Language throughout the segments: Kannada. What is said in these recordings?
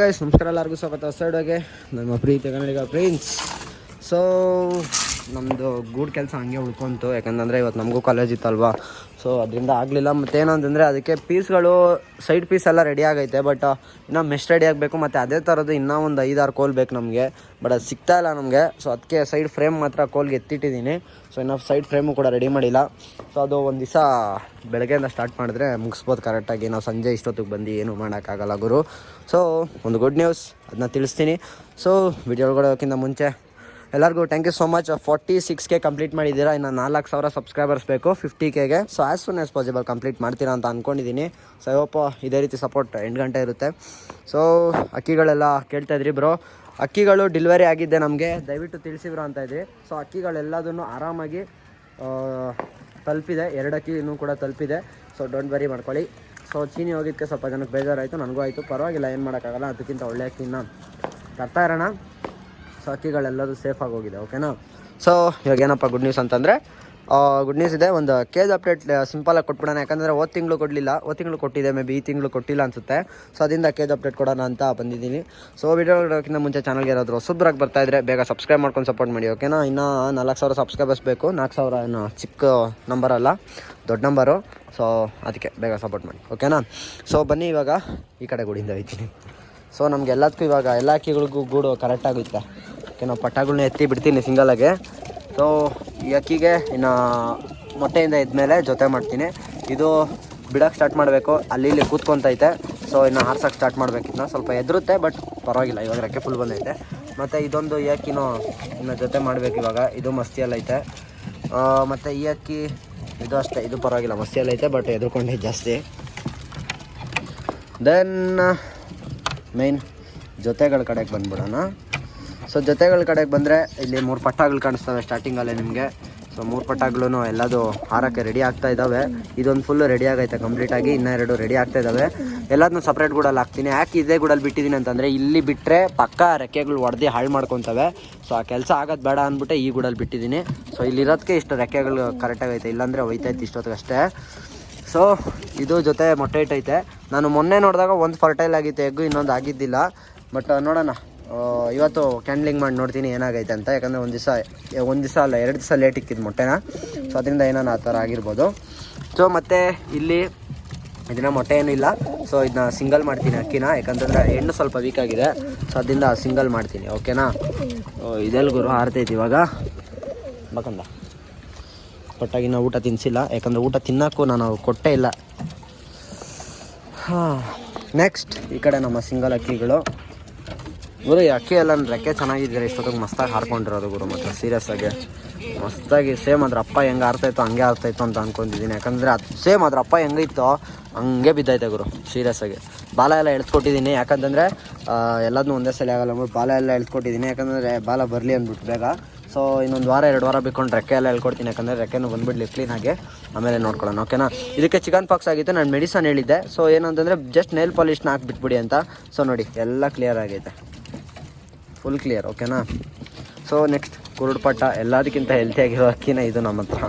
ಗೈಸ್ ನಮಸ್ಕಾರ ಎಲ್ಲರಿಗೂ. ಸ್ವಾಗತ ಹೊಸಡ್ಗೆ ನಮ್ಮ ಪ್ರೀತಿ ಕನ್ನಡಿಗ ಪ್ರಿನ್ಸ್ ಸೊ ನಮ್ಮದು ಗೂಡ್ ಕೆಲಸ ಹಂಗೆ ಉಳ್ಕೊಂತು. ಯಾಕಂತಂದರೆ ಇವತ್ತು ನಮಗೂ ಕಾಲೇಜ್ ಇತ್ತಲ್ವ? ಸೊ ಅದರಿಂದ ಆಗಲಿಲ್ಲ. ಮತ್ತೇನು ಅಂತಂದರೆ ಅದಕ್ಕೆ ಪೀಸ್ಗಳು ಸೈಡ್ ಪೀಸ್ ಎಲ್ಲ ರೆಡಿ ಆಗೈತೆ. ಬಟ್ ಇನ್ನೂ ಮೆಸ್ಟ್ ರೆಡಿ ಆಗಬೇಕು. ಮತ್ತು ಅದೇ ಥರದ್ದು ಇನ್ನೂ ಒಂದು ಐದಾರು ಕೋಲ್ ಬೇಕು ನಮಗೆ. ಬಟ್ ಅದು ಸಿಗ್ತಾ ಇಲ್ಲ ನಮಗೆ. ಸೊ ಅದಕ್ಕೆ ಸೈಡ್ ಫ್ರೇಮ್ ಮಾತ್ರ ಕೋಲ್ಗೆ ಎತ್ತಿಟ್ಟಿದ್ದೀನಿ. ಸೊ ಇನ್ನೂ ಸೈಡ್ ಫ್ರೇಮು ಕೂಡ ರೆಡಿ ಮಾಡಿಲ್ಲ. ಸೊ ಅದು ಒಂದು ದಿವಸ ಬೆಳಗ್ಗೆಯಿಂದ ಸ್ಟಾರ್ಟ್ ಮಾಡಿದ್ರೆ ಮುಗಿಸ್ಬೋದು ಕರೆಕ್ಟಾಗಿ ನಾವು ಸಂಜೆ ಇಷ್ಟೊತ್ತಿಗೆ ಬಂದು ಏನು ಮಾಡೋಕ್ಕಾಗಲ್ಲ ಗುರು. ಸೊ ಒಂದು ಗುಡ್ ನ್ಯೂಸ್ ಅದನ್ನ ತಿಳಿಸ್ತೀನಿ. ಸೊ ವಿಡಿಯೋ ಒಳಗಡೋಕ್ಕಿಂತ ಮುಂಚೆ ಎಲ್ಲರಿಗೂ thank you so much forty ಸಿಕ್ಸ್ಗೆ complete ಮಾಡಿದ್ದೀರಾ, ಇನ್ನು ನಾಲ್ಕು ಸಾವಿರ ಸಬ್ಸ್ಕ್ರೈಬರ್ಸ್ ಬೇಕು fifty ಕೆಗೆ so as soon as possible complete ಮಾಡ್ತೀರಾ ಅಂತ ಅಂದ್ಕೊಂಡಿದ್ದೀನಿ ಸೊ ಐವಪ್ಪ ಇದೇ ರೀತಿ ಸಪೋರ್ಟ್ ಎಂಟು ಗಂಟೆ ಇರುತ್ತೆ. ಸೊ ಅಕ್ಕಿಗಳೆಲ್ಲ ಕೇಳ್ತಾ ಇದ್ರಿ ಬ್ರೋ ಅಕ್ಕಿಗಳು ಡೆಲಿವರಿ ಆಗಿದ್ದೆ ನಮಗೆ. ದಯವಿಟ್ಟು ತಿಳಿಸಿಬ್ರು ಅಂತ ಇದ್ರಿ. ಸೊ ಅಕ್ಕಿಗಳೆಲ್ಲದನ್ನು ಆರಾಮಾಗಿ ತಲುಪಿದೆ. ಎರಡು ಅಕ್ಕಿನೂ ಕೂಡ ತಲುಪಿದೆ. ಸೊ ಡೋಂಟ್ ವರಿ ಮಾಡ್ಕೊಳ್ಳಿ. ಸೊ ಚೀನಿ ಹೋಗಿದ್ದಕ್ಕೆ ಸ್ವಲ್ಪ ಜನಕ್ಕೆ ಬೇಜಾರಾಯಿತು, ನನಗೂ ಆಯಿತು. ಪರವಾಗಿಲ್ಲ, ಏನು ಮಾಡೋಕ್ಕಾಗಲ್ಲ. ಅದಕ್ಕಿಂತ ಒಳ್ಳೆ ಅಕ್ಕಿನ ತರ್ತಾ ಇರೋಣ. ಸೊ ಅಕ್ಕಿಗಳೆಲ್ಲರೂ ಸೇಫಾಗಿ ಹೋಗಿದೆ ಓಕೆನಾ ಸೊ ಇವಾಗ ಏನಪ್ಪ ಗುಡ್ ನ್ಯೂಸ್ ಅಂತಂದರೆ ಗುಡ್ ನ್ಯೂಸ್ ಇದೆ, ಒಂದು ಕೇಜ್ ಅಪ್ಡೇಟ್ ಸಿಂಪಲಾಗಿ ಕೊಟ್ಬಿಡೋಣ, ಯಾಕಂದರೆ ಓದ್ ತಿಂಗಳು ಕೊಡಲಿಲ್ಲ ಓದ್ ತಿಂಗಳು ಕೊಟ್ಟಿದೆ ಮೇ ಬಿ ಈ ತಿಂಗಳು ಕೊಟ್ಟಿಲ್ಲ ಅನಿಸುತ್ತೆ. ಸೊ ಅದರಿಂದ ಕೇಜ್ ಅಪ್ಡೇಟ್ ಕೊಡೋಣ ಅಂತ ಬಂದಿದ್ದೀನಿ. ಸೊ ವಿಡಿಯೋ ನೋಡೋಕ್ಕಿಂತ ಮುಂಚೆ ಚಾನಲ್ಗೆ ಯಾರಾದರೂ ಬರ್ತಾ ಇದ್ರೆ ಬೇಗ ಸಬ್ಸ್ಕ್ರೈಬ್ ಮಾಡ್ಕೊಂಡು ಸಪೋರ್ಟ್ ಮಾಡಿ ಓಕೆನಾ ಇನ್ನೂ ನಾಲ್ಕು ಸಾವಿರ ಸಬ್ಸ್ಕ್ರೈಬರ್ಸ್ ಬೇಕು, ನಾಲ್ಕು ಸಾವಿರ ಏನು ಚಿಕ್ಕ ನಂಬರ್ ಅಲ್ಲ, ದೊಡ್ಡ ನಂಬರು ಸೊ ಅದಕ್ಕೆ ಬೇಗ ಸಪೋರ್ಟ್ ಮಾಡಿ ಓಕೆನಾ ಸೊ ಬನ್ನಿ ಇವಾಗ ಈ ಕಡೆ ಗುಡಿಯಿಂದ ಹೋಗ್ತೀನಿ. ಸೊ ನಮ್ಗೆ ಎಲ್ಲದಕ್ಕೂ ಇವಾಗ ಎಲ್ಲ ಅಕ್ಕಿಗಳಿಗೂ ಗೂಡು ಕರೆಕ್ಟಾಗುತ್ತೆ ಓಕೆ, ನಾವು ಪಟಾಗಳನ್ನ ಎತ್ತಿ ಬಿಡ್ತೀನಿ ಸಿಂಗಲಾಗೆ ಸೊ ಈ ಅಕ್ಕಿಗೆ ಇನ್ನು ಮೊಟ್ಟೆಯಿಂದ ಇದ್ಮೇಲೆ ಜೊತೆ ಮಾಡ್ತೀನಿ. ಇದು ಬಿಡೋಕ್ಕೆ ಸ್ಟಾರ್ಟ್ ಮಾಡಬೇಕು. ಅಲ್ಲಿ ಇಲ್ಲಿ ಕೂತ್ಕೊಂತೈತೆ. ಸೊ ಇನ್ನು ಹಾರ್ಸೋಕೆ ಸ್ಟಾರ್ಟ್ ಮಾಡ್ಬೇಕು. ಇನ್ನು ಸ್ವಲ್ಪ ಎದುರುತ್ತೆ ಬಟ್ ಪರವಾಗಿಲ್ಲ. ಇವಾಗ ರೆಕ್ಕೆ ಫುಲ್ ಬಂದೈತೆ. ಮತ್ತು ಇದೊಂದು ಈ ಅಕ್ಕಿನೂ ಇನ್ನು ಜೊತೆ ಮಾಡಬೇಕು ಇವಾಗ. ಇದು ಮಸ್ತಿಯಲ್ಲೈತೆ ಮತ್ತು ಈ ಅಕ್ಕಿ, ಇದು ಅಷ್ಟೇ. ಇದು ಪರವಾಗಿಲ್ಲ. ಮಸ್ತಿಯಲ್ಲಿ ಐತೆ ಬಟ್ ಎದುರ್ಕೊಂಡೆ ಜಾಸ್ತಿ. ದೆನ್ ಮೇನ್ ಜೊತೆಗಳ ಕಡೆಗೆ ಬಂದ್ಬಿಡೋಣ. ಸೊ ಜೊತೆಗಳ ಕಡೆಗೆ ಬಂದರೆ ಇಲ್ಲಿ ಮೂರು ಪಟ್ಟಾಗಳು ಕಾಣಿಸ್ತವೆ ಸ್ಟಾರ್ಟಿಂಗಲ್ಲೇ ನಿಮಗೆ. ಸೊ ಮೂರು ಪಟ್ಟಾಗಳು ಎಲ್ಲದು ಹಾರಕ್ಕೆ ರೆಡಿ ಆಗ್ತಾ ಇದ್ದಾವೆ ಇದೊಂದು ಫುಲ್ಲು ರೆಡಿ ಆಗೈತೆ ಕಂಪ್ಲೀಟಾಗಿ ಇನ್ನೆರಡು ರೆಡಿ ಆಗ್ತಾ ಇದ್ದಾವೆ ಎಲ್ಲದನ್ನು ಸಪ್ರೇಟ್ ಗೂಡಲ್ಲಿ ಹಾಕ್ತೀನಿ. ಯಾಕೆ ಇದೇ ಗೂಡಲ್ಲಿ ಬಿಟ್ಟಿದ್ದೀನಿ ಅಂತಂದರೆ ಇಲ್ಲಿ ಬಿಟ್ಟರೆ ಪಕ್ಕ ರೆಕ್ಕೆಗಳು ಹೊಡೆದು ಹಾಳು ಮಾಡ್ಕೊತವೆ. ಸೊ ಆ ಕೆಲಸ ಆಗೋದು ಬೇಡ ಅಂದ್ಬಿಟ್ಟು ಈ ಗೂಡಲ್ಲಿ ಬಿಟ್ಟಿದ್ದೀನಿ ಸೊ ಇಲ್ಲಿರೋದಕ್ಕೆ ಇಷ್ಟು ರೆಕ್ಕೆಗಳು ಕರೆಕ್ಟಾಗೈತೆ ಇಲ್ಲಾಂದರೆ ಹೋಯ್ತೈತೆ ಇಷ್ಟೊತ್ತಿಗಷ್ಟೇ ಸೊ ಇದು ಜೊತೆ ಮೊಟ್ಟೆ ಇಟ್ಟೈತೆ ನಾನು ಮೊನ್ನೆ ನೋಡಿದಾಗ ಒಂದು ಫರ್ಟೈಲ್ ಆಗಿತ್ತು, ಎಗ್ಗು ಇನ್ನೊಂದು ಆಗಿದ್ದಿಲ್ಲ. ಬಟ್ ನೋಡೋಣ. ಇವತ್ತು ಕ್ಯಾಂಡ್ಲಿಂಗ್ ಮಾಡಿ ನೋಡ್ತೀನಿ ಏನಾಗೈತೆ ಅಂತ. ಯಾಕಂದರೆ ಒಂದು ದಿವಸ ಒಂದು ದಿವಸ ಅಲ್ಲ, ಎರಡು ದಿವಸ ಲೇಟ್ ಇಕ್ಕಿದ್ದು ಮೊಟ್ಟೆನ. ಸೊ ಅದರಿಂದ ಏನಾನ ಆ ಥರ ಆಗಿರ್ಬೋದು. ಸೊ ಮತ್ತು ಇಲ್ಲಿ ಇದನ್ನ ಮೊಟ್ಟೆ ಏನೂ ಇಲ್ಲ. ಸೊ ಇದನ್ನ ಸಿಂಗಲ್ ಮಾಡ್ತೀನಿ ಅಕ್ಕಿನ. ಯಾಕಂತಂದರೆ ಹೆಣ್ಣು ಸ್ವಲ್ಪ ವೀಕ್ ಆಗಿದೆ. ಸೊ ಅದರಿಂದ ಸಿಂಗಲ್ ಮಾಡ್ತೀನಿ ಓಕೆನಾ ಇದೆಲ್ಲ ಗುರು ಹಾರ್ತೈತಿ ಇವಾಗ. ಬಕಂದ ಕೊಟ್ಟಾಗಿನ ಊಟ ತಿನ್ನಿಸಿಲ್ಲ ಯಾಕಂದರೆ ಊಟ ತಿನ್ನೋಕ್ಕೂ ನಾನು ಕೊಟ್ಟೇ ಇಲ್ಲ. ಹಾಂ ನೆಕ್ಸ್ಟ್ ಈ ಕಡೆ ನಮ್ಮ ಸಿಂಗಲ್ ಅಕ್ಕಿಗಳು. ಗುರು ಯಾಕೆ ಎಲ್ಲ ರೆಕ್ಕೆ ಚೆನ್ನಾಗಿದ್ದೀರಾ ಇಷ್ಟೊತ್ತಿಗೆ ಮಸ್ತಾಗಿ ಹಾರ್ಕೊಂಡಿರೋದು ಗುರು ಮಾತ್ರ ಸೀರಿಯಸ್ ಆಗಿ. ಮಸ್ತಾಗಿ ಸೇಮ್ ಅದ್ರ ಅಪ್ಪ ಹೆಂಗೆ ಆರ್ತಾಯಿತ್ತು ಹಂಗೆ ಆರ್ತಾಯಿತ್ತು ಅಂತ ಅನ್ಕೊಂಡಿದ್ದೀನಿ ಯಾಕಂದರೆ ಅದು ಸೇಮ್ ಅದ್ರ ಅಪ್ಪ ಹೆಂಗಿತ್ತೋ, ಹಂಗೆ ಬಿದ್ದೈತೆ ಗುರು ಸೀರಿಯಸ್ ಆಗಿ. ಬಾಲ ಎಲ್ಲ ಎಳ್ಸ್ಕೊಟ್ಟಿದ್ದೀನಿ ಯಾಕಂತಂದರೆ ಎಲ್ಲದನ್ನೂ ಒಂದೇ ಸಲ ಆಗಲ್ಲ ಅಂದ್ಬಿಟ್ಟು ಬಾಲ ಎಲ್ಲ ಎಳ್ಸ್ಕೊಟ್ಟಿದ್ದೀನಿ ಯಾಕಂದರೆ ಬಾಲ ಬರಲಿ ಅಂದ್ಬಿಟ್ಟು ಬೇಗ. ಸೊ ಇನ್ನೊಂದು ವಾರ, ಎರಡು ವಾರ ಬಿಟ್ಕೊಂಡು ರೆಕ್ಕೆ ಎಲ್ಲ ಹೇಳ್ಕೊಡ್ತೀನಿ ಯಾಕಂದರೆ ರೆಕ್ಕೆನೂ ಬಂದ್ಬಿಡ್ಲಿ ಕ್ಲೀನಾಗಿ ಆಮೇಲೆ ನೋಡ್ಕೊಳ್ಳೋಣ ಓಕೆನಾ ಇದಕ್ಕೆ ಚಿಕನ್ ಪಾಕ್ಸ್ ಆಗಿತ್ತು, ನಾನು ಮೆಡಿಸನ್ ಹೇಳಿದ್ದೆ. ಸೊ ಏನಂತಂದರೆ ಜಸ್ಟ್ ನೇಲ್ ಪಾಲಿಷ್ನ ಹಾಕ್ಬಿಟ್ಬಿಡಿ ಅಂತ. ಸೊ ನೋಡಿ, ಎಲ್ಲ ಕ್ಲಿಯರ್ ಆಗೈತೆ. ಫುಲ್ ಕ್ಲಿಯರ್ ಓಕೆನಾ ಸೊ ನೆಕ್ಸ್ಟ್ ಕುರುಡುಪಟ್ಟ ಎಲ್ಲದಕ್ಕಿಂತ ಹೆಲ್ತಿಯಾಗಿರೋ ಅಕ್ಕಿನ ಇದು ನಮ್ಮ ಹತ್ರ.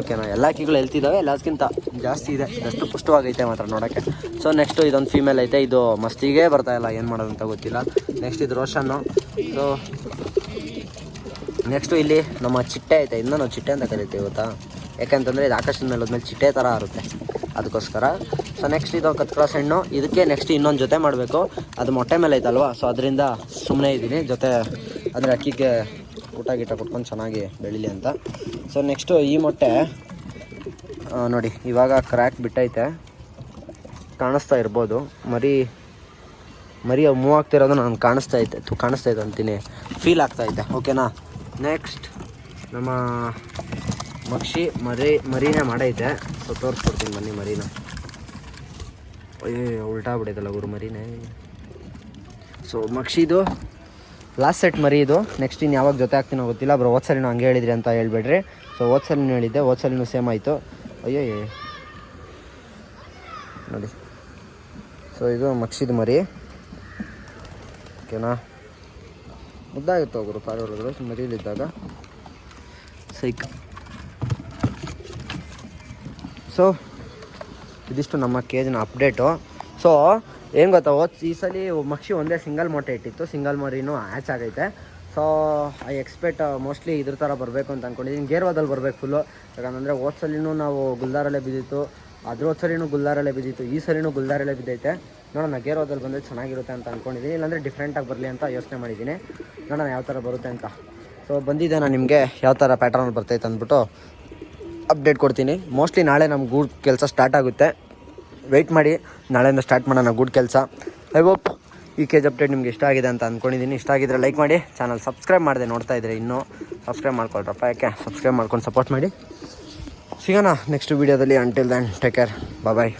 ಓಕೆನಾ ಎಲ್ಲ ಅಕ್ಕಿಗಳು ಹೆಲ್ತಿ ಇದ್ದಾವೆ ಎಲ್ಲದಕ್ಕಿಂತ ಜಾಸ್ತಿ ಇದೆ. ಜಸ್ಟ್ ಪುಷ್ಟವಾಗೈತೆ ಮಾತ್ರ ನೋಡೋಕ್ಕೆ. ಸೊ ನೆಕ್ಸ್ಟು ಇದೊಂದು ಫೀಮೇಲ್ ಐತೆ, ಇದು ಮಸ್ತಿಗೆ ಇಲ್ಲ, ಏನು ಮಾಡೋದಂತ ಗೊತ್ತಿಲ್ಲ. ನೆಕ್ಸ್ಟ್ ಇದು ರೋಷನ್ನು. ಸೊ ನೆಕ್ಸ್ಟು ಇಲ್ಲಿ ನಮ್ಮ ಚಿಟ್ಟೆ ಐತೆ ಇನ್ನೂ ನಾವು ಚಿಟ್ಟೆ ಅಂತ ಕರಿತೀವಿ, ಗೊತ್ತಾ? ಯಾಕಂತಂದರೆ ಇದು ಆಕಾಶದ ಮೇಲೆ ಹೋದ್ಮೇಲೆ ಚಿಟ್ಟೆ ಥರ ಇರುತ್ತೆ ಅದಕ್ಕೋಸ್ಕರ. ಸೊ ನೆಕ್ಸ್ಟ್ ಇದು ಕತ್ಕ್ರಾಸ್ ಹಣ್ಣು ಇದಕ್ಕೆ ನೆಕ್ಸ್ಟ್ ಇನ್ನೊಂದು ಜೊತೆ ಮಾಡಬೇಕು. ಅದು ಮೊಟ್ಟೆ ಮೇಲೆ ಐತಲ್ವಾ? ಸೊ ಅದರಿಂದ ಸುಮ್ಮನೆ ಇದ್ದೀನಿ ಜೊತೆ ಅಂದರೆ ಅಕ್ಕಿಗೆ ಊಟ ಗೀಟ ಕೊಟ್ಕೊಂಡು ಚೆನ್ನಾಗಿ ಬೆಳೀಲಿ ಅಂತ. ಸೊ ನೆಕ್ಸ್ಟು ಈ ಮೊಟ್ಟೆ ನೋಡಿ, ಇವಾಗ ಕ್ರ್ಯಾಕ್ ಬಿಟ್ಟೈತೆ. ಕಾಣಿಸ್ತಾ ಇರ್ಬೋದು. ಮರಿ ಮರಿ ಅವು ಮೂವ್ ಆಗ್ತಿರೋದು ನಾನು ಕಾಣಿಸ್ತಾ ಐತೆ. ಕಾಣಿಸ್ತಾ ಇದೆ ಅಂತೀನಿ. ಫೀಲ್ ಆಗ್ತಾ ಇದ್ದೆ ಓಕೆನಾ ನೆಕ್ಸ್ಟ್ ನಮ್ಮ ಮಕ್ಷಿ ಮರಿ, ಮರಿನೇ ಮಾಡೈತೆ. ಸೊ ತೋರಿಸ್ಕೊಡ್ತೀನಿ ಬನ್ನಿ ಮರಿನ. ಅಯ್ಯೋ ಉಲ್ಟಾ ಬಿಡೈತಲ್ಲ ಗುರು ಮರಿನೇ. ಸೊ ಮಕ್ಷಿದು ಲಾಸ್ಟ್ ಸೆಟ್ ಮರಿ ಇದು. ನೆಕ್ಸ್ಟ್ ಇನ್ನು ಯಾವಾಗ ಜೊತೆ ಆಗ್ತೀನೋ ಗೊತ್ತಿಲ್ಲ, ಬ್ರೋ ಹೋದ್ಸಲಿನೂ ಹಂಗೆ ಹೇಳಿದ್ರಿ ಅಂತ ಹೇಳ್ಬೇಡ್ರಿ. ಸೊ ಹೋದ್ಸಲಿನೂ ಹೇಳಿದ್ದೆ ಓದ್ಸಲಿನೂ ಸೇಮ್ ಆಯಿತು. ಅಯ್ಯೋ ನೋಡಿ. ಸೊ ಇದು ಮಕ್ಷಿದು ಮರಿ. ಓಕೆನಾ? ಮುದ್ದಾಗಿತ್ತು ಗುರು ಪಾರಿವಾಳಗಳು ಮರಿಲಿದ್ದಾಗ? ಸೈಕ್. ಸೊ ಇದಿಷ್ಟು ನಮ್ಮ ಕೇಜಿನ ಅಪ್ಡೇಟು ಸೊ ಏನು ಗೊತ್ತಾ, ಹೋದ್ ಈ ಸಲ ಮಕ್ಷಿ ಒಂದೇ ಸಿಂಗಲ್ ಮೊಟ್ಟೆ ಇಟ್ಟಿತ್ತು. ಸಿಂಗಲ್ ಮರಿನೂ ಆ್ಯಚ್ ಆಗೈತೆ. ಸೊ ಐ ಎಕ್ಸ್ಪೆಕ್ಟ್ ಮೋಸ್ಟ್ಲಿ ಇದ್ರ ಥರ ಬರಬೇಕು ಅಂತ ಅಂದ್ಕೊಂಡಿದ್ದೀನಿ ಗೇರ್ವಾದಲ್ಲಿ ಬರಬೇಕು ಫುಲ್ಲು ಯಾಕಂದರೆ ಹೋದ ಸಲಿನೂ ನಾವು ಗುಲ್ದಾರಲ್ಲೇ ಬಿದ್ದಿತ್ತು. ಅದ್ರ ಹೋದ ಸಲಿನೂ ಗುಲ್ದಾರಲ್ಲೇ ಬಿದ್ದಿತ್ತು. ಈ ಸಲಿನೂ ಗುಲ್ದಾರಲ್ಲೇ ಬಿದ್ದೈತೆ. ನೋಡೋಣ, ಗೇರ್ವಾದಲ್ಲಿ ಬಂದರೆ ಚೆನ್ನಾಗಿರುತ್ತೆ ಅಂತ ಅಂದ್ಕೊಂಡಿದ್ದೀನಿ ಇಲ್ಲಾಂದರೆ ಡಿಫ್ರೆಂಟಾಗಿ ಬರಲಿ ಅಂತ ಯೋಚನೆ ಮಾಡಿದ್ದೀನಿ ನೋಡೋಣ ಯಾವ ಥರ ಬರುತ್ತೆ ಅಂತ. ಸೊ ಬಂದಿದ್ದೆ ನಾನು ನಿಮಗೆ ಯಾವ ಥರ ಪ್ಯಾಟರ್ನ್ ಬರ್ತೈತೆ ಅಂದ್ಬಿಟ್ಟು ಅಪ್ಡೇಟ್ ಕೊಡ್ತೀನಿ. ಮೋಸ್ಟ್ಲಿ ನಾಳೆ ನಮ್ಮ ಗೂಡ್ ಕೆಲಸ ಸ್ಟಾರ್ಟ್ ಆಗುತ್ತೆ. ವೆಯ್ಟ್ ಮಾಡಿ, ನಾಳೆಯಿಂದ ಸ್ಟಾರ್ಟ್ ಮಾಡೋಣ ಗೂಡ್ ಕೆಲಸ. ಐ ಹೋಪ್ ಈ ಕೇಜ್ ಅಪ್ಡೇಟ್ ನಿಮ್ಗೆ ಇಷ್ಟ ಆಗಿದೆ ಅಂತ ಅಂದ್ಕೊಂಡಿದ್ದೀನಿ ಇಷ್ಟ ಆಗಿದ್ರೆ ಲೈಕ್ ಮಾಡಿ ಚಾನಲ್ ಸಬ್ಸ್ಕ್ರೈಬ್ ಮಾಡಿದೆ ನೋಡ್ತಾ ಇದ್ರೆ ಇನ್ನೂ ಸಬ್ಸ್ಕ್ರೈಬ್ ಮಾಡ್ಕೊಳ್ರಪ್ಪ. ಯಾಕೆ? ಸಬ್ಸ್ಕ್ರೈಬ್ ಮಾಡ್ಕೊಂಡು ಸಪೋರ್ಟ್ ಮಾಡಿ. ಸಿಗೋಣ ನೆಕ್ಸ್ಟ್ ವೀಡಿಯೋದಲ್ಲಿ until then take care bye